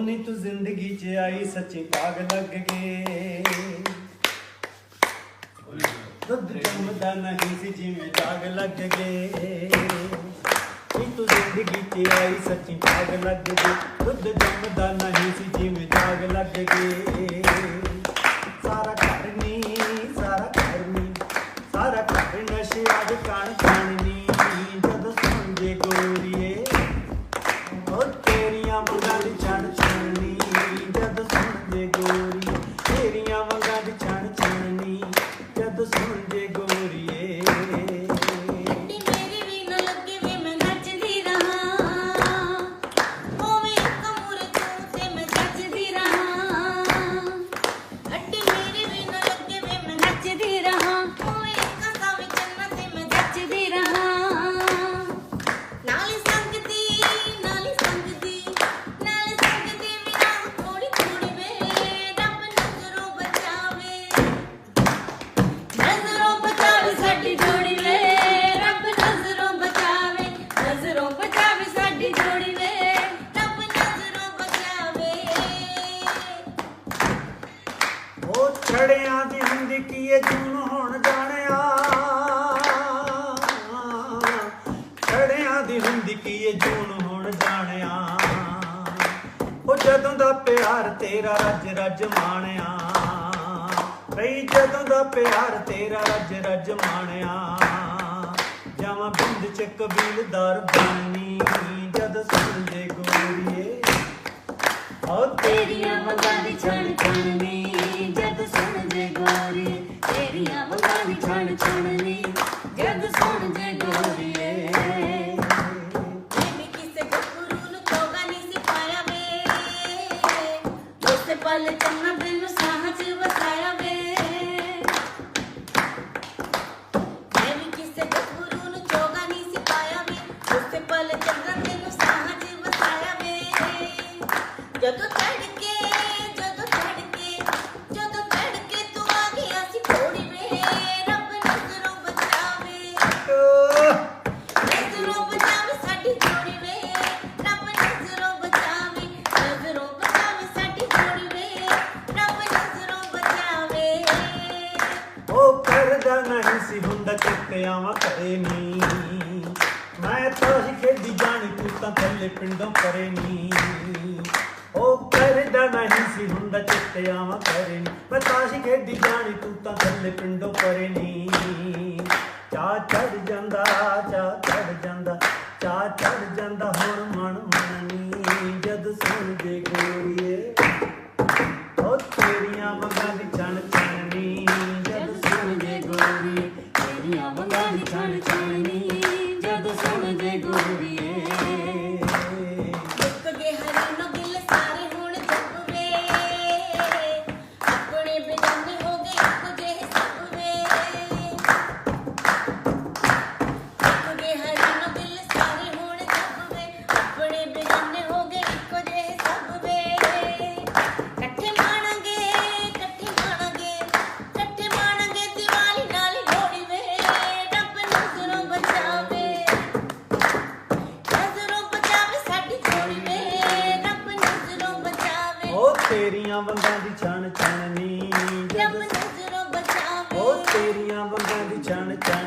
ਨੀ ਤੂੰ ਜ਼ਿੰਦਗੀ 'ਚ ਆਈ ਸੱਚੀ ਪਾਗ ਲੱਗ ਗਏ ਦੁੱਧ ਜੰਮਦਾ ਨਹੀਂ ਸੀ ਜਿਵੇਂ ਜਾਗ ਲੱਗ ਗਏ ਤੂੰ ਜ਼ਿੰਦਗੀ 'ਚ ਆਈ ਸੱਚੀ ਪਾਗ ਲੱਗ ਗਏ ਦੁੱਧ ਜੰਮਦਾ ਨਹੀਂ ਸੀ ਜਿਵੇਂ ਜਾਗ ਲੱਗ ਗਏ ਸਾਰਾ ਘਰ ਨੀ ਜਦ ਦੀ ਹੁੰਦੀ ਜੂਨ ਹੁਣ ਜਾਣਿਆ? ਛੜਿਆਂ ਦੀ ਹੁੰਦੀ ਕੀ ਜੂਨ ਹੁਣ ਜਾਣਿਆ? ਉਹ ਜਦੋਂ ਦਾ ਪਿਆਰ ਤੇਰਾ ਰੱਜ ਰੱਜ ਮਾਣਿਆ। ਬਈ ਜਦੋਂ ਦਾ ਪਿਆਰ ਤੇਰਾ ਰੱਜ ਰੱਜ ਮਾਣਿਆ। ਜਾਵਾਂ ਬਿੰਦ ਚ ਕਬੀਲਦਾਰ ਬਣਨੀ ਜਦ ਸੁਣ ਜੇ ਗੋਰੀਏ। ਓ ਤੇਰੀਆਂ ਮੰਗਾਂ ਦੀ ਛਣ ਛਣਨੀ ਛਣ ਛਣਨੀ ਜਦ ਸੁਣ ਜੇ ਗੋਰੀਏ ਮੈਂ ਕਿਸੇ ਗੱਭਰੂ ਨੂੰ ਤੋਗਾ ਨਹੀਂ ਸੀ ਪਾਇਆ ਵੇ ਉਸੇ ਪਲ ਚੰਨਾ ਉਹ ਨਹੀਂ ਸੀ ਹੁੰਦਾ ਚਿੱਤੇ ਆਵਾਂ ਕਰੇ ਨੀ ਮੈਂ ਤਾਂ ਹੀ ਖੇਡੀ ਜਾਣੀ, ਤੂੰ ਤਾਂ ਥੱਲੇ ਪਿੰਡੋਂ ਪਰੇ ਨੀ ਉਹ ਕਰਦਾ ਨਹੀਂ ਸੀ ਹੁੰਦਾ ਚਿੱਤੇ ਆਵਾਂ ਕਰੇ ਨੀ ਮੈਂ ਤਾਂ ਹੀ ਖੇਡੀ ਜਾਣੀ, ਤੂੰ ਤਾਂ ਥੱਲੇ ਪਿੰਡੋਂ ਪਰੇ ਨੀ ਚਾ ਚੜ ਜਾਂਦਾ, ਚਾ ਚੜ ਜਾਂਦਾ, ਚਾ ਚੜ ਜਾਂਦਾ, ਹੁਣ ਮਨ ਮਨਨੀ ਜਦ ਸੁਣ ਜੇ ਗੋਰੀਏ ਓ ਤੇਰੀਆਂ ਮੰਗਾਂ ਦੀ ਛਣ ਤੇਰੀਆਂ ਵੰਗਾਂ ਦੀ ਛਣ ਛਣਨੀ ਜਦ ਨਜ਼ਰੋਂ ਬਚਾਵੇ। ਉਹ ਤੇਰੀਆਂ ਵੰਗਾਂ ਦੀ ਛਣ ਛਣ